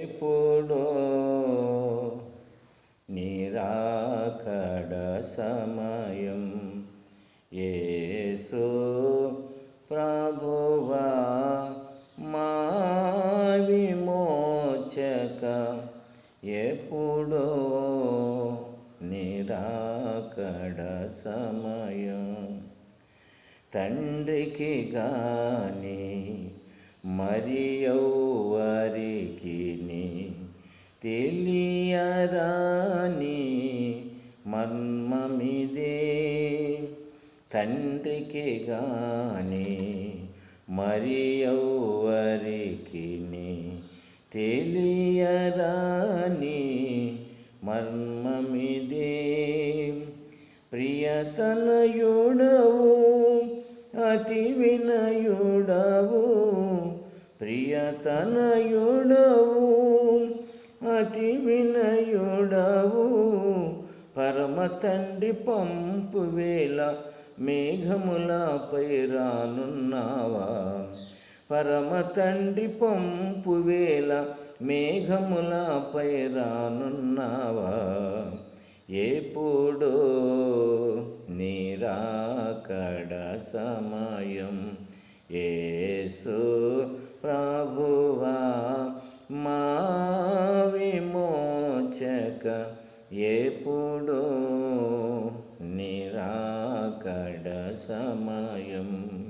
ఎప్పుడో నిరాకడ సమయం ఏసు ప్రభువా మా విమోచక ఎప్పుడో నిరాకడ సమయం తండ్రికి గాని మరి వారికి తెలియరాని మర్మమిదే తండ్రికి గాని మరి వారికి తెలియరాని మర్మమిదే ప్రియతనయుడవు అతి వినయుడవు ప్రియతనయుడవు అతి వినయుడవు పరమ తండ్రి పంపు వేళ మేఘములపై రానున్నావా? పరమ తండ్రి పంపు వేళ మేఘములపై రానున్నావా? ఎప్పుడో నీరాకడ సమయం ఏసు విమోచక ఎప్పుడో నిరాకడ సమయం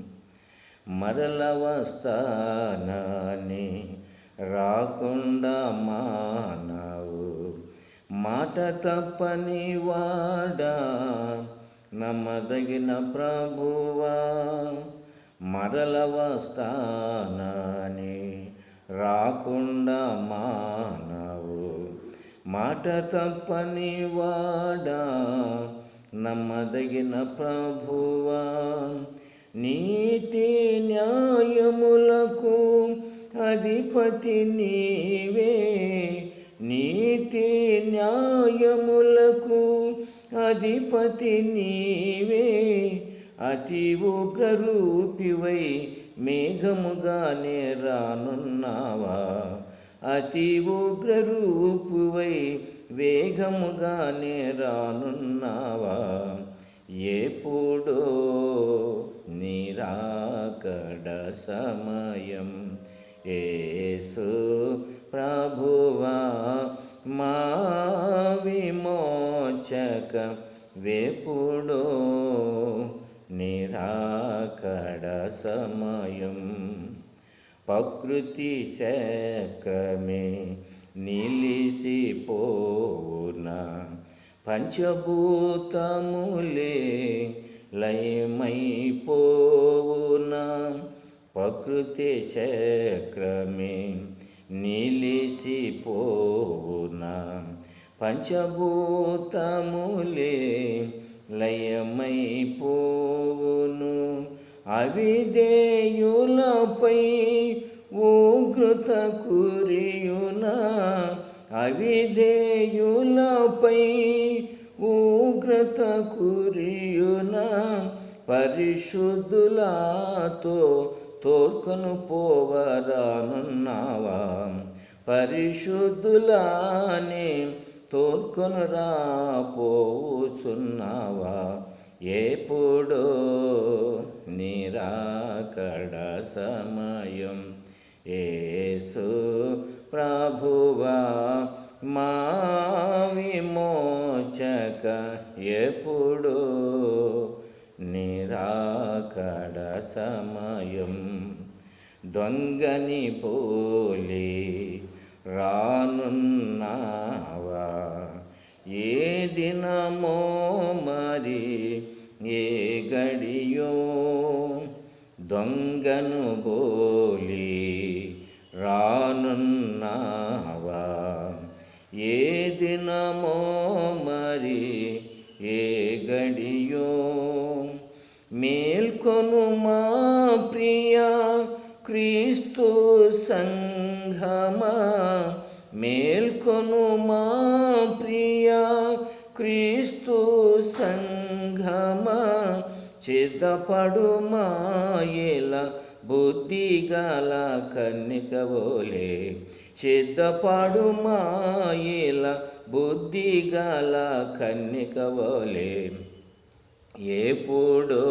మరల వస్తానని రాకుండా మానవు. మాట తప్పని వాడా నమ్మదగిన ప్రభువా? మరల వస్తానని రాకుండా మానవు. మాట తప్పని వాడా నమ్మదగిన ప్రభువా నీతి న్యాయములకు అధిపతి నీవే. నీతి న్యాయములకు అధిపతి నీవే. అతి ఉగ్రరూపివై మేఘముగానే రానున్నావా? అతి ఉగ్రరూపువై వేగముగానే రానున్నావా ఎప్పుడో నిరాకడ సమయం ఏసు ప్రభువా మా విమోచక వేపుడో నిరాకడ సమయం ప్రకృతి శక్రమే నిలిసిపోన పంచభూతములే లయమైపోవునా. ప్రకృతి చక్రమే నిలిసిపోవునా. పంచభూతములే లయమైపోవును. అవిధేయులపై ఉగ్రత కురియునా? అవిధేయులపై ఉగ్రత కురియునా? పరిశుద్ధులతో తోడ్కొను పోవరానున్నావా? పరిశుద్ధులానే తోడ్కొను రాపోచున్నావా ఎప్పుడో నిరాకడ సమయం ఏసు ప్రభువా మా విమోచక ఎప్పుడు నిరాకడ సమయం దొంగని పోలి రానున్నావా? ఏ దినమో మరి ఏ గడియో దొంగను బోలి రానున్నావా? ఏ దినమో మరి ఏ గడియో? మేల్కొను మా ప్రియ క్రీస్తు సంఘమా? మేల్కొను మా ప్రియ క్రీస్తు సంఘ సంఘమా చిదపడు మాయల బుద్ధిగల కన్నికవోలే. సిద్ధపడు మాయిల బుద్ధిగల కన్నికవోలే. ఎప్పుడో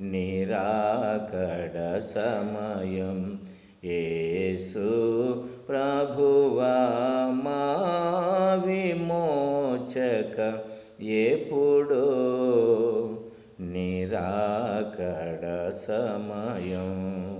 నిరాకడ సమయం ఏసు ప్రభువా మా విమోచక ఎప్పుడో? నిరాకడ సమయం